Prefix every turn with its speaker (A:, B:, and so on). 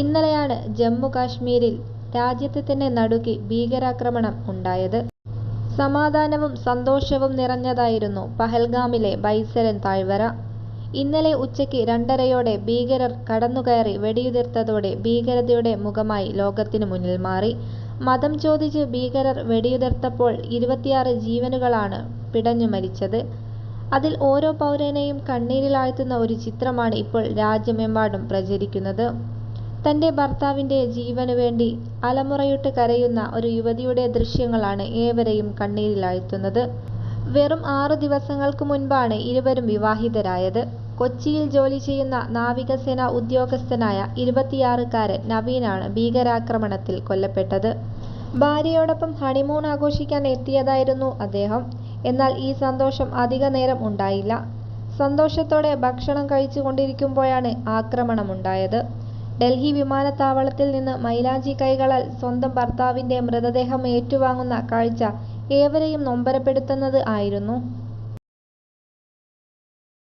A: ഇന്നലെയാണ് ജമ്മു കാശ്മീരിൽ രാജ്യത്തെ തന്നെ നടുക്കി ഭീകരാക്രമണം ഉണ്ടായത്. സമാധാനവും സന്തോഷവും നിറഞ്ഞതായിരുന്നു പഹൽഗാമിലെ ബൈസരൻ താഴ്വര. ഇന്നലെ ഉച്ചയ്ക്ക് രണ്ടരയോടെ ഭീകരർ കടന്നുകയറി വെടിയുതിർത്തതോടെ ഭീകരതയുടെ മുഖമായി ലോകത്തിനു മുന്നിൽ മാറി. മതം ചോദിച്ച് ഭീകരർ വെടിയുതിർത്തപ്പോൾ ഇരുപത്തിയാറ് ജീവനുകളാണ് പിടഞ്ഞു മരിച്ചത്. അതിൽ ഓരോ പൗരനെയും കണ്ണീരിലാഴ്ത്തുന്ന ഒരു ചിത്രമാണ് ഇപ്പോൾ രാജ്യമെമ്പാടും പ്രചരിക്കുന്നത്. തന്റെ ഭർത്താവിന്റെ ജീവന് വേണ്ടി അലമുറയിട്ട് കരയുന്ന ഒരു യുവതിയുടെ ദൃശ്യങ്ങളാണ് ഏവരെയും കണ്ണീരിലാഴ്ത്തുന്നത്. വെറും ആറു ദിവസങ്ങൾക്ക് മുൻപാണ് ഇരുവരും വിവാഹിതരായത്. കൊച്ചിയിൽ ജോലി ചെയ്യുന്ന നാവികസേന ഉദ്യോഗസ്ഥനായ ഇരുപത്തിയാറുകാരൻ നവീനാണ് ഭീകരാക്രമണത്തിൽ കൊല്ലപ്പെട്ടത്. ഭാര്യയോടൊപ്പം ഹണിമൂൺ ആഘോഷിക്കാൻ എത്തിയതായിരുന്നു അദ്ദേഹം. എന്നാൽ ഈ സന്തോഷം അധിക നേരം ഉണ്ടായില്ല. സന്തോഷത്തോടെ ഭക്ഷണം കഴിച്ചുകൊണ്ടിരിക്കുമ്പോഴാണ് ആക്രമണമുണ്ടായത്. ഡൽഹി വിമാനത്താവളത്തിൽ നിന്ന് മൈലാഞ്ചി കൈകളാൽ സ്വന്തം ഭർത്താവിന്റെ മൃതദേഹം ഏറ്റുവാങ്ങുന്ന കാഴ്ച ഏവരെയും നൊമ്പരപ്പെടുത്തുന്നത് ആയിരുന്നു.